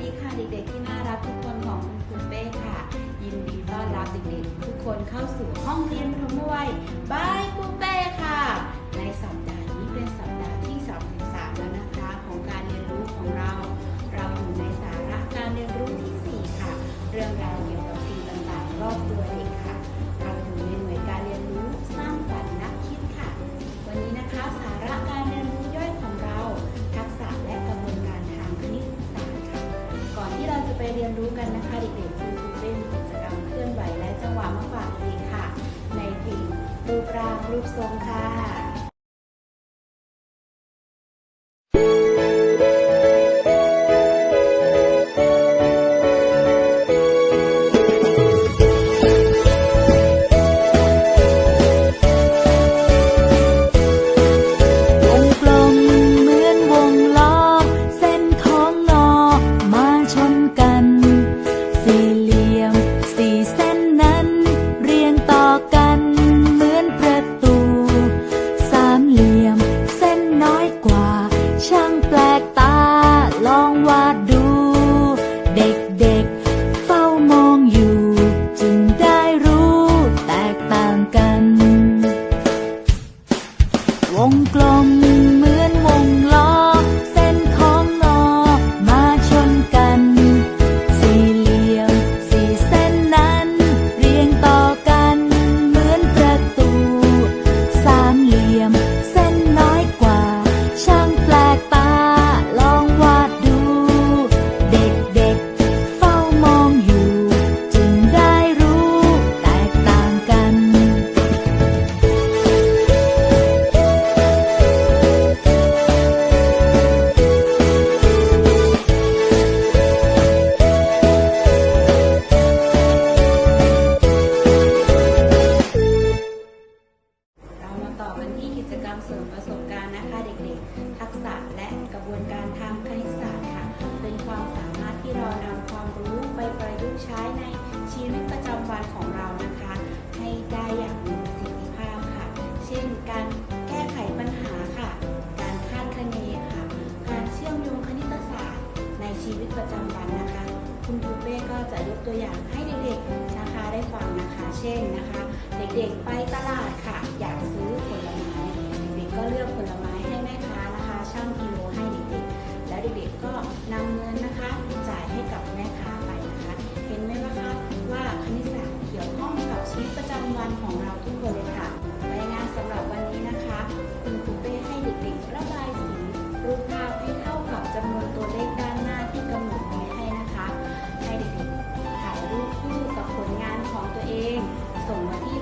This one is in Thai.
ดีค่ะเด็กๆที่น่ารักทุกคนของคุณครูเป้ค่ะ ยินดีต้อนรับเด็กๆทุกคนเข้าสู่ห้องเรียนพรมวัยบ้านามรูปทรงค่ะ ของเรานะคะ ให้ได้อย่างมีประสิทธิภาพค่ะ เช่น การแก้ไขปัญหาค่ะ การคาดคะเนค่ะ การเชื่อมโยงคณิตศาสตร์ ในชีวิตประจำวันนะคะ คุณครูเป้ก็จะยกตัวอย่างให้เด็กๆนะคะได้ฟังนะคะ เช่นนะคะ เด็กๆไปตลาดค่ะ อยากซื้อผลไม้เด็กๆก็เลือกผลไม้ให้แม่ค้านะคะช่างกิโลให้เด็กๆ แล้วเด็กๆก็นำเงิน ส่